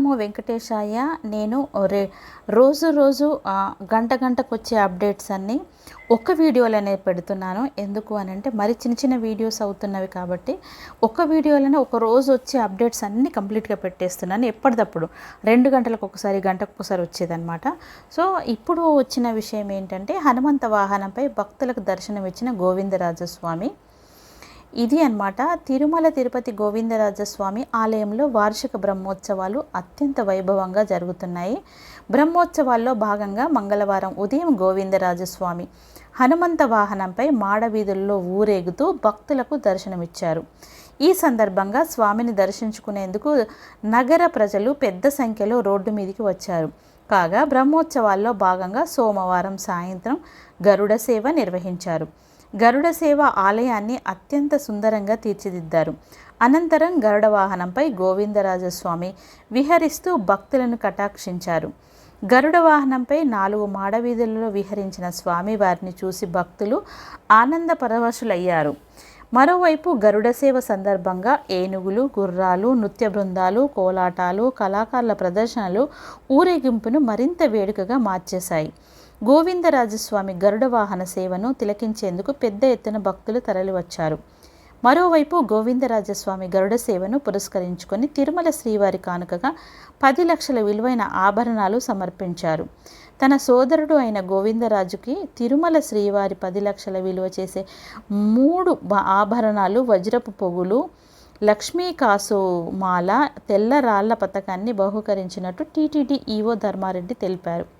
నమో వెంకటేశాయ నేను రే రోజు రోజు గంట గంటకు వచ్చే అప్డేట్స్ అన్నీ ఒక్క వీడియోలోనే పెడుతున్నాను. ఎందుకు అని అంటే మరి చిన్న చిన్న వీడియోస్ అవుతున్నవి కాబట్టి ఒక్క వీడియోలోనే ఒక రోజు వచ్చే అప్డేట్స్ అన్నీ కంప్లీట్గా పెట్టేస్తున్నాను. ఎప్పటిదప్పుడు రెండు గంటలకు ఒకసారి గంటకు ఒకసారి వచ్చేదనమాట సో ఇప్పుడు వచ్చిన విషయం ఏంటంటే హనుమంత వాహనంపై భక్తులకు దర్శనం ఇచ్చిన గోవిందరాజస్వామి. ఇది అన్నమాట. తిరుమల తిరుపతి గోవిందరాజస్వామి ఆలయంలో వార్షిక బ్రహ్మోత్సవాలు అత్యంత వైభవంగా జరుగుతున్నాయి. బ్రహ్మోత్సవాల్లో భాగంగా మంగళవారం ఉదయం గోవిందరాజస్వామి హనుమంత వాహనంపై మాడవీధుల్లో ఊరేగుతూ భక్తులకు దర్శనమిచ్చారు. ఈ సందర్భంగా స్వామిని దర్శించుకునేందుకు నగర ప్రజలు పెద్ద సంఖ్యలో రోడ్డు మీదికి వచ్చారు. కాగా బ్రహ్మోత్సవాల్లో భాగంగా సోమవారం సాయంత్రం గరుడ సేవ నిర్వహించారు. గరుడ సేవ ఆలయాన్ని అత్యంత సుందరంగా తీర్చిదిద్దారు. అనంతరం గరుడ వాహనంపై గోవిందరాజస్వామి విహరిస్తూ భక్తులను కటాక్షించారు. గరుడ వాహనంపై నాలుగు మాడవీధులలో విహరించిన స్వామివారిని చూసి భక్తులు ఆనంద పరవశులయ్యారు మరోవైపు గరుడ సేవ సందర్భంగా ఏనుగులు గుర్రాలు నృత్య బృందాలు కోలాటాలు కళాకారుల ప్రదర్శనలు ఊరేగింపును మరింత వేడుకగా మార్చేశాయి. గోవిందరాజస్వామి గరుడ వాహన సేవను తిలకించేందుకు పెద్ద ఎత్తున భక్తులు తరలివచ్చారు. మరోవైపు గోవిందరాజస్వామి గరుడ సేవను పురస్కరించుకొని తిరుమల శ్రీవారి కానుకగా పది లక్షల విలువైన ఆభరణాలు సమర్పించారు. తన సోదరుడు అయిన గోవిందరాజుకి తిరుమల శ్రీవారి పది లక్షల విలువ చేసే మూడు ఆభరణాలు వజ్రపు పొగులు లక్ష్మీ కాసు మాల తెల్ల రాళ్ళ పథకాన్ని బహుకరించినట్టు టీటీడీ ఈవో ధర్మారెడ్డి తెలిపారు.